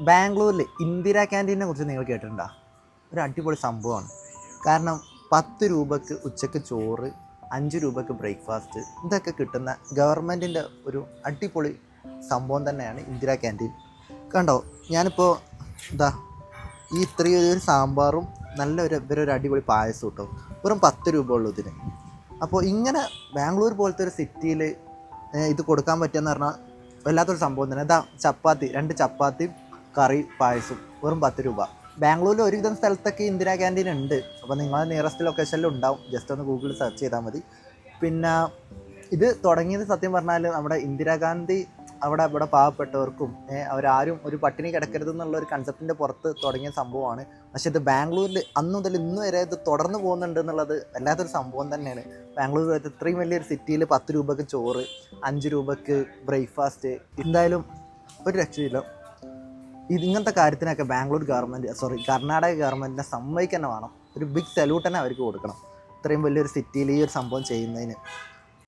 ബാംഗ്ലൂരിൽ ഇന്ദിരാ ക്യാന്റീനെ കുറിച്ച് നിങ്ങൾ കേട്ടിട്ടുണ്ടോ? ഒരു അടിപൊളി സംഭവമാണ്. കാരണം പത്ത് രൂപക്ക് ഉച്ചയ്ക്ക് ചോറ് അഞ്ച് രൂപക്ക് ബ്രേക്ക്ഫാസ്റ്റ് ഇതൊക്കെ കിട്ടുന്ന ഗവൺമെന്റിന്റെ ഒരു അടിപൊളി സംഭവം തന്നെയാണ് ഇന്ദിരാ ക്യാന്റീൻ. കണ്ടോ? ഞാനിപ്പോൾ ഇതാ ഈ ഇത്രയും ഒരു സാമ്പാറും നല്ല നല്ലൊരു ഇവരൊരു അടിപൊളി പായസം കിട്ടും. വെറും പത്ത് രൂപ ഉള്ളൂ ഇതിന്. അപ്പോൾ ഇങ്ങനെ ബാംഗ്ലൂർ പോലത്തെ ഒരു സിറ്റിയിൽ ഇത് കൊടുക്കാൻ പറ്റുമെന്ന് പറഞ്ഞാൽ വല്ലാത്തൊരു സംഭവം തന്നെ. ഇതാ ചപ്പാത്തി രണ്ട് ചപ്പാത്തിയും കറി പായസം വെറും പത്ത് രൂപ. ബാംഗ്ലൂരിൽ ഒരുവിധം സ്ഥലത്തൊക്കെ ഇന്ദിരാ ക്യാന്റീൻ ഉണ്ട്. അപ്പോൾ നിങ്ങൾ നിയറസ്റ്റ് ലൊക്കേഷനിൽ ഉണ്ടാവും. ജസ്റ്റ് ഒന്ന് ഗൂഗിളിൽ സെർച്ച് ചെയ്താൽ മതി. പിന്നെ ഇത് തുടങ്ങിയത് സത്യം പറഞ്ഞാൽ നമ്മുടെ ഇന്ദിരാഗാന്ധി അവിടെ ഇവിടെ പാവപ്പെട്ടവർക്കും അവരാരും ഒരു പട്ടിണി കിടക്കരുത് എന്നുള്ള ഒരു കൺസെപ്റ്റിന്റെ പുറത്ത് തുടങ്ങിയ സംഭവമാണ്. പക്ഷേ ഇത് ബാംഗ്ലൂരിൽ അന്ന് മുതൽ ഇന്ന് വരെ ഇത് തുടർന്ന് പോകുന്നുണ്ട് എന്നുള്ളത് വല്ലാത്തൊരു സംഭവം തന്നെയാണ്. ബാംഗ്ലൂർ ഇത്രയും വലിയൊരു സിറ്റിയിൽ പത്ത് രൂപക്ക് ചോറ് അഞ്ച് രൂപക്ക് ബ്രേക്ക്ഫാസ്റ്റ് എന്തായാലും ഒരു രക്ഷയില്ല ഇത് ഇങ്ങനത്തെ കാര്യത്തിനൊക്കെ ബാംഗ്ലൂർ ഗവൺമെന്റ് സോറി കർണാടക ഗവൺമെന്റിനെ വേണം. ഒരു ബിഗ് സല്യൂട്ട് തന്നെ അവർക്ക് കൊടുക്കണം. ഇത്രയും വലിയൊരു സിറ്റിയിൽ ഈ ഒരു സംഭവം ചെയ്യുന്നതിന്.